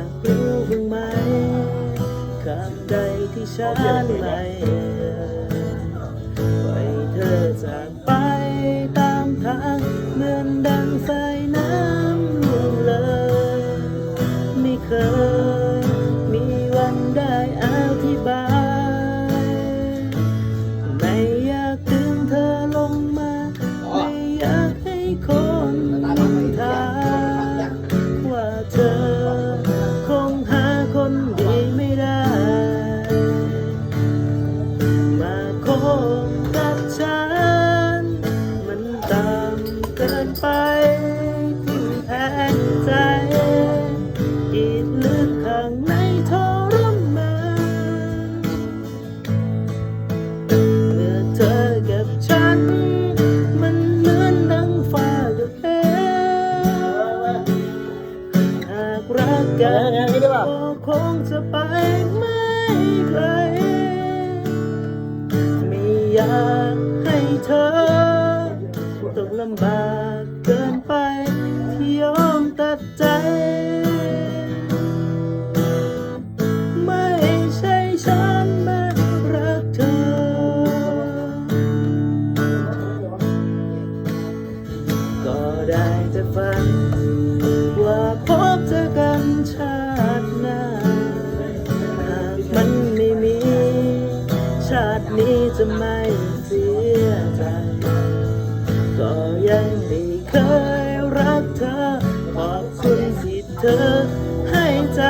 ากรู้บ้างไหมคำใดที่ฉันไม่ปล่เธอจากไปตามทางเหมือนดังสายน้ำล่วงเลยไม่เคยมีวันได้อธิบายไม่อยากดึงเธอลงมา ไม่อยากให้คน กันคงจะไปไม่ไกลไม่อยากให้เธอต้องลำบาก ตินี้จะไม่เสียใจ ก็ยังไม่เคยรักเธอ ขอบคุณที่เธอให้ใจ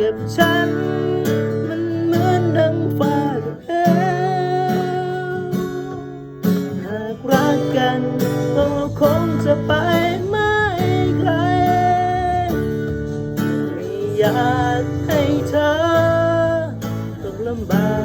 กับฉัน มันเหมือนดังฟ้ากับเหวหากรักกันเราคงจะไปไม่ไกลไม่อยากให้เธอต้องลำบาก